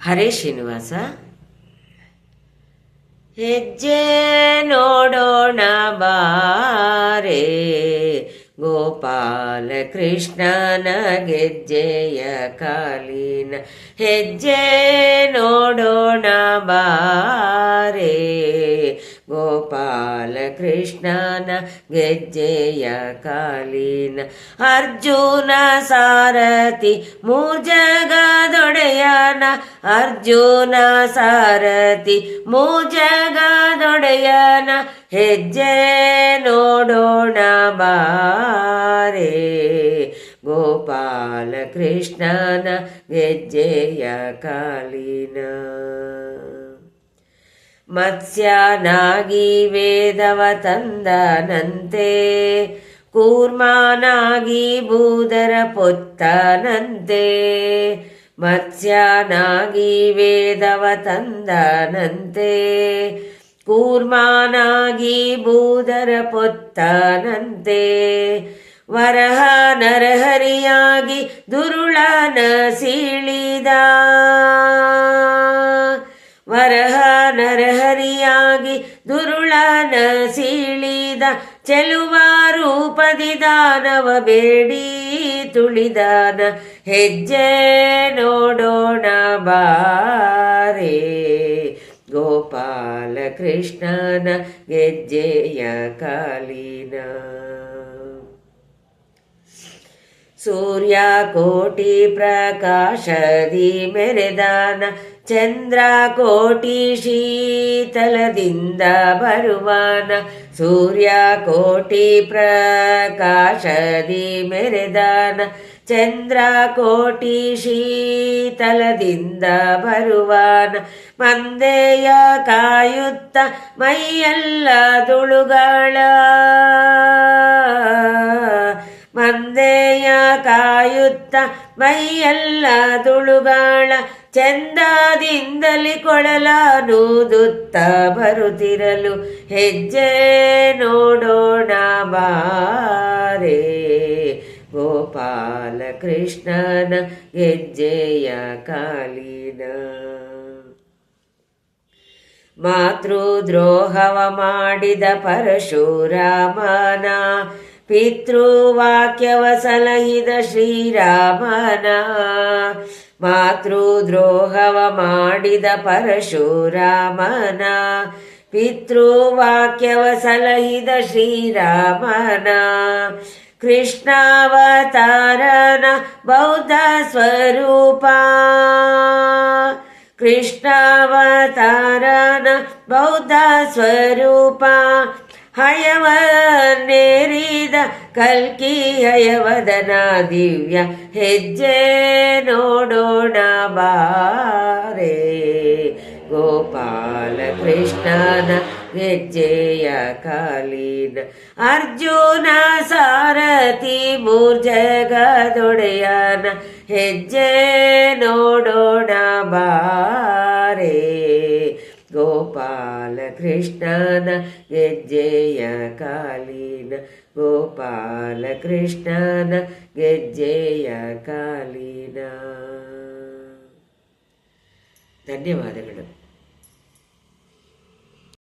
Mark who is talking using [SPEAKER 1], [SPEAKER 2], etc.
[SPEAKER 1] ಹರೇ ಶ್ರೀನಿವಾಸ. ಹೆಜ್ಜೆ ನೋಡೋಣ ಬಾರೆ, ಗೋಪಾಲ ಕೃಷ್ಣನ ಗೆಜ್ಜೆಯ ಕಾಲಿನ ಹೆಜ್ಜೆ ನೋಡೋಣ ಬಾರೆ, ಗೋಪಾಲ ಕೃಷ್ಣನ ಗೆಜ್ಜೆಯ ಕಾಲಿನ ಅರ್ಜುನ ಸಾರಥಿ ಮೂಜಗದೊಡೆಯನ ಅರ್ಜುನ ಸಾರಥಿ, ಮೂಜಗದೊಡೆಯನ, ಹೆಜ್ಜೆ ನೋಡೋಣ ಬಾರೆ. ಗೋಪಾಲ ಕೃಷ್ಣನ ಗೆಜ್ಜೆಯ ಕಾಲಿನ ಮತ್ಸ್ಯನಾಗಿ ವೇದವ ತಂದನಂತೆ, ಕೂರ್ಮನಾಗಿ ಬೂದರ ಪೊತ್ತನಂತೆ. ಮತ್ಸ್ಯನಾಗಿ ವೇದವ ತಂದನಂತೆ. ಕೂರ್ಮಾನಾಗಿ ಬೂದರ ಪೊತ್ತನಂತೆ. ವರಹ ನರಹರಿಯಾಗಿ ದುರುಳನ ಸೀಳಿದ ವರಹ ನರಹರಿಯಾಗಿ ದುರುಳನ ಸೀಳಿದ ಚೆಲುವ ರೂಪದಿ ದಾನವ ಬೇಡಿ. ತುಳಿದಾನ ಹೆಜ್ಜೆ ನೋಡೋಣ ಬಾರೆ ಗೋಪಾಲ ಕೃಷ್ಣನ ಗೆಜ್ಜೆಯ ಕಾಲಿನ ಸೂರ್ಯ ಕೋಟಿ ಪ್ರಕಾಶದಿ ಮೆರೆದಾನ ಚಂದ್ರ ಕೋಟಿ ಶೀತಲದಿಂದ ಬರುವಾನ ಸೂರ್ಯ ಕೋಟಿ ಪ್ರಕಾಶದಿ ಮೆರೆದಾನ ಚಂದ್ರ ಕೋಟಿ ಶೀತಲದಿಂದ ಬರುವಾನ ಮಂದೆಯ ಕಾಯುತ್ತ ಮೈಯೆಲ್ಲ ತುಳುಗಳ ಕಾಯುತ್ತ ಮೈಯೆಲ್ಲ ತುಳುಗಾಳ ಚಂದದಿಂದಲಿ ಕೊಳಲಾನೂದುತ್ತ ಬರುತ್ತಿರಲು ಹೆಜ್ಜೆ ನೋಡೋಣ ಬಾರೆ. ಗೋಪಾಲ ಕೃಷ್ಣನ ಹೆಜ್ಜೆಯ ಕಾಲಿನ ಮಾತೃದ್ರೋಹವ ಮಾಡಿದ ಪರಶುರಾಮನ ಪಿತೃವಾಕ್ಯವ ಸಲಹಿದ ಶ್ರೀರಾಮನ. ಮಾತೃದ್ರೋಹವ ಮಾಡಿದ ಪರಶುರಾಮನ ಪಿತೃವಾಕ್ಯವ ಸಲಹಿದ ಶ್ರೀರಾಮನ. ಕೃಷ್ಣಾವತಾರನ ಬೌದ್ಧ ಸ್ವರೂಪ ಕೃಷ್ಣಾವತಾರನ ಬೌದ್ಧ ಸ್ವರೂಪ ಹಯವನ್ನೇರಿದ ಕಲ್ಕಿ ಹಯವದನ ದಿವ್ಯ ಹೆಜ್ಜೆ ನೋಡೋಣ ಬಾರೆ ಗೋಪಾಲ ಕೃಷ್ಣನ ಹೆಜ್ಜೆಯ ಕಾಲಿನ ಅರ್ಜುನ ಸಾರಥಿ ಮೂರ್ಜಗದೊಡೆಯನ ಹೆಜ್ಜೆ ನೋಡೋಣ ಬಾರೆ ಗೋಪಾಲ ಕೃಷ್ಣನ ಗೆಜ್ಜೆಯ ಕಾಲಿನ ಗೋಪಾಲ ಕೃಷ್ಣನ ಗೆಜ್ಜೆಯ ಕಾಲಿನ ಧನ್ಯವಾದಗಳು